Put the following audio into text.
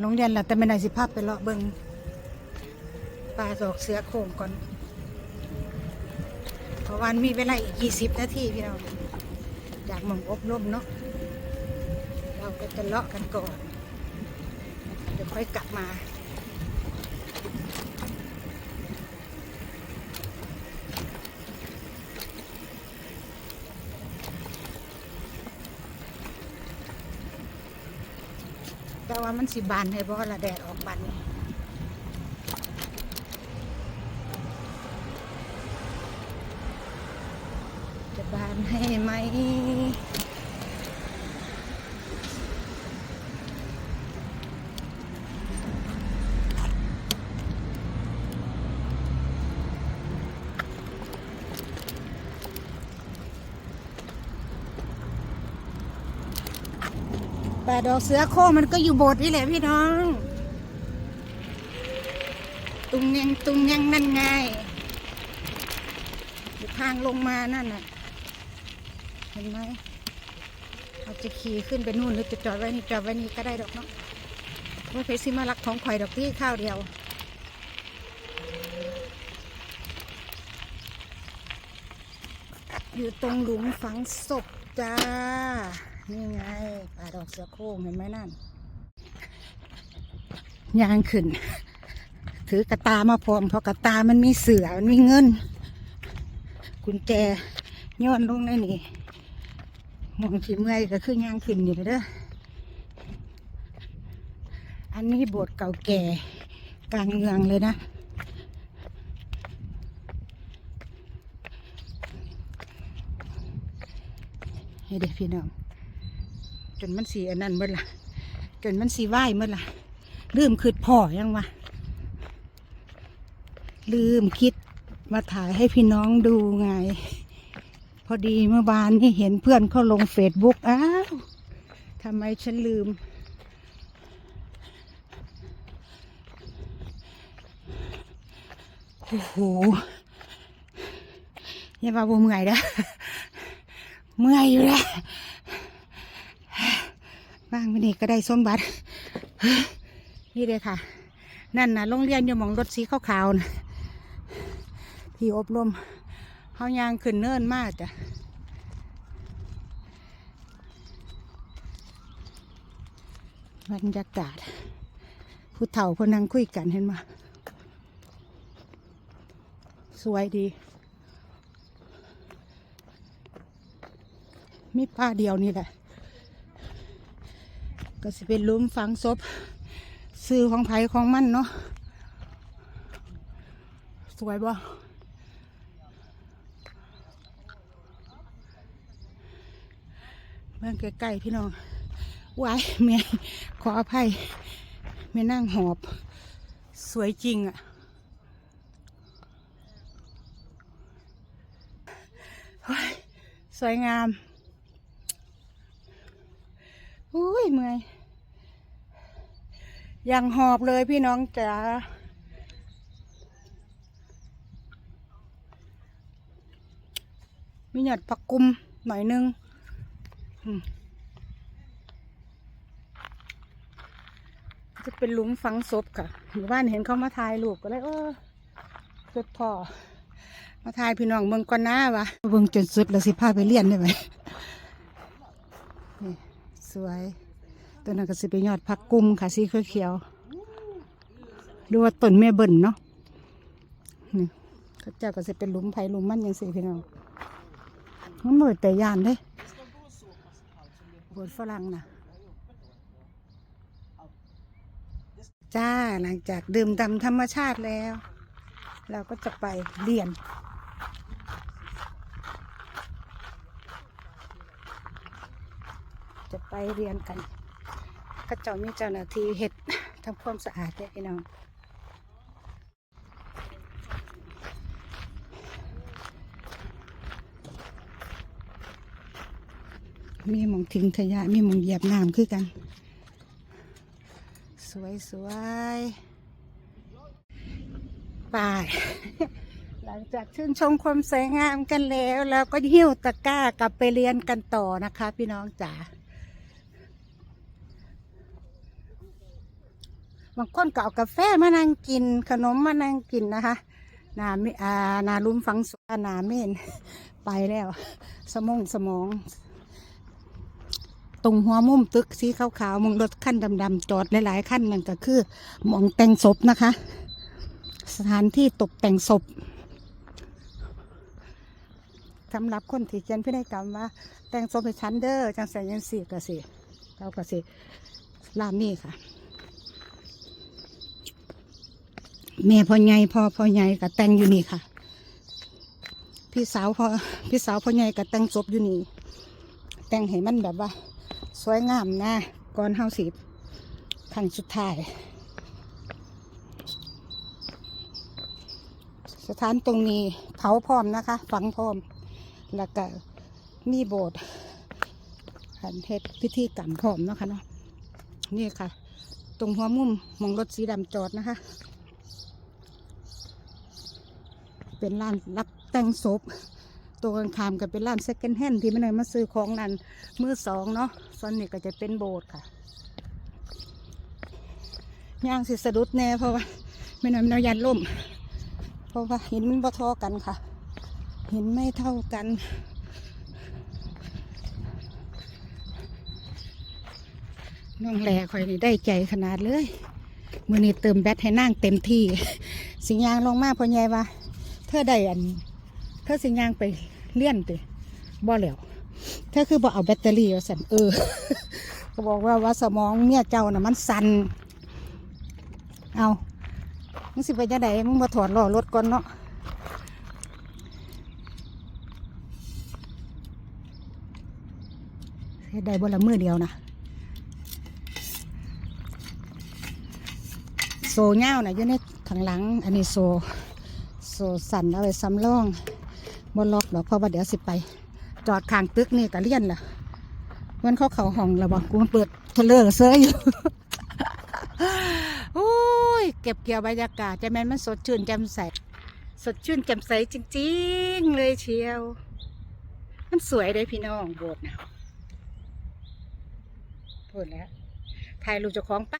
โรงเรียนแหละแต่ไม่ได้สิภาพไปเลาะเบิงปลาดอกเสือโครงก่อนเพราะวันมีเวลาอีกยี่สิบนาทีพี่น้องจากหมองอบรมเนาะเราก็จะเลาะกันก่อน เดี๋ยวค่อยกลับมา แต่ว่ามันสิบานให้บ่ละแดดออกบานนี่จะบานให้ไหม แต่ดอกเสือโคร่งมันก็อยู่โบสถ์นี่แหละพี่น้อง ตุงยังตุงยังนั่นไงอยู่ทางลงมานั่นน่ะ เห็นไหมเราจะขี่ขึ้นไปนู่นหรือจะจอดไว้นี่จอดไว้นี่ก็ได้ดอกเนาะว่าเพชรซิมารักของข่อยดอกที่ข้าวเดียวอยู่ตรงหลุมฝังศพจ้า นี่ไงป่าดอกเสือโคร่งเห็นไหมนั่นยางขึ้น ถือกระตามาพร้อมเพราะกระตามันมีเสือมันมีเงิน กุญแจย้อนลงในนี่มองขีเมื่อยก็คือยางขึ้นอยู่เด้ออันนี้โบสถ์เก่าแก่กลางเมืองเลยนะให้เด็กพี่น้อง จนมันสีอันนั้นเมื่อละจนมันสีไหวเมื่อละลืมคิดพ่อยังวะลืมคิดมาถ่ายให้พี่น้องดูไง พอดีเมื่อวานนี่เห็นเพื่อนเขาลงเฟซบุ๊กอ้าวทำไมฉันลืม โอ้โหอย่ามาบ่เมื่อยนะเมื่อยอยู่แล้ว บ้างวันนี้ก็ได้สมบัตินี่เลยค่ะ นั่นนะโรงเรียนอยู่มองรถสีขาวๆนะที่อบรมเขายางขึ้นเนินมากจ้ะบรรยากาศ ผู้เฒ่าพนนังคุยกันเห็นไหมสวยดี มีป้าเดียวนี่แหละ ก็สิเป็นลุมฝังศพซื้อของไผของมันเนาะสวยบ่เมื่อใกล้ๆพี่น้องวายเมียขออภัยเมียนั่งหอบ สวยจริงอะ่ะ สวยงาม อุ้ยเมื่อยยังหอบเลยพี่น้องจ๋ามีหยอดผักกุมหน่อยนึงอืมจะเป็นหลุมฝังศพค่ะหมู่บ้านเห็นเขามาถ่ายรูปก็เลยเออสุดพอ มาถ่ายพี่น้องเมืองก่อนหน้าวะเบิ่งจนสุดแล้วสิพาไปเรียนได้ไหมนี่ สวย ตัวนั้นก็สิเป็นยอดผักกุ้มค่ะสีเขียวๆดูว่าต้นแม่เบิ่นเนาะนี่เขาเจ้าก็สิเป็นหลุมไผ่หลุมมันยังสิพี่น้องมันเหมือนแต่ยานเด้บนฝรั่งนะจ้าหลังจากดื่มดำธรรมชาติแล้ว เราก็จะไปเรียน จะ ไปเรียนกันก็เจ้ามีเจ้าหน้าที่เฮ็ดทำความสะอาดเด้อพี่น้องมีมองทิ้งขยะ มีมองเหยียบน้ำคือกัน สวยสวยๆป่าหลังจากชื่นชมความสวยงามกันแล้ว เราก็หิ้วตะกร้ากลับไปเรียนกันต่อนะคะ พี่น้องจ๋า บางคนก็เอากาแฟมานั่งกิน ขนมมานั่งกินนะคะนาเมอ่านาลุมฟังสวนาเมนไปแล้ว สมองสมอง ตรงหัวมุมตึกสีขาวๆมองรถขั้นดำๆจอดหลายๆขั้นนั่นก็คือมองแต่งศพนะคะ สถานที่ตกแต่งศพสำหรับคนที่เขียนพินัยกรรมว่า แต่งศพให้ฉันเด้อจังใส่ยันสี่กสิเรากสิรานนี้ค่ะ แม่พ่อใหญ่พ่อพ่อใหญ่ก็แต่งอยู่นี่ค่ะ พี่สาวพ่อพี่สาวพ่อใหญ่ก็แต่งศพอยู่นี่ แต่งให้มันแบบว่า สวยงามนะก่อนเฮาสิครั้งสุดท้าย สถานตรงนี้เผาพร้อมนะคะ ฝังพร้อม แล้วก็มีโบสถ์หันเฮ็ดพิธีกรรมพร้อมเนาะค่ะเนาะนี่ค่ะ ตรงหัวมุมมองรถสีดำจอดนะคะ เป็นร้านรับแต่งศพตัวกลางคามก็เป็นร้านเซ็ก n d แฮนที่ไม่ได้มาซื้อของนั่นมือสองเนาะส่วนนี้ก็จะเป็นโบสถ์ค่ะย่างสิสะดุดแน่เพราะว่าไม่นอยมันเอายันล่ม เพราะว่าหินมันบ่ทอกันค่ะ หินไม่เท่ากันน้องแหล่คอยนี่ได้ใจขนาดเลย มือนี้เติมแบตให้นั่งเต็มที่ สิงยางลงมากพ่อใหญ่ว่า ธอได้อันเธอสิงยางไปเลี่ยนติบ่แล้วเธอคือบ่เอาแบตเตอรี่ว่าสันเออก็บอกว่าว่าสมองเมียเจ้าน่ะมันสั่นเอามึงสิไปจะไดมึงมาถอดล้อรถก่อนเนาะได้บ่ละมือเดียวนะโซเง่าวนะอยู่ในข้างหลัง อันนี้โซ โซสันเอาไว้ซ้ำร่องบนล็อกหรอกเพราะว่าเดี๋ยวสิไป จอดข้างตึกนี่ก็เลี่ยนล่ะมันเขาเขาห้องแล้วบอกกูมันเปิดเทเลอร์เซยอยู่โอ้ยเก็บเกี่ยวบรรยากาศจะแม่นมันสดชื่นแจ่มใสสดชื่นแจ่มใสจริง ๆ เลยเชียว มันสวยเลยพี่น้องโบสถ์นะโบสถ์แล้วถ่ายรูปเจ้าของปะ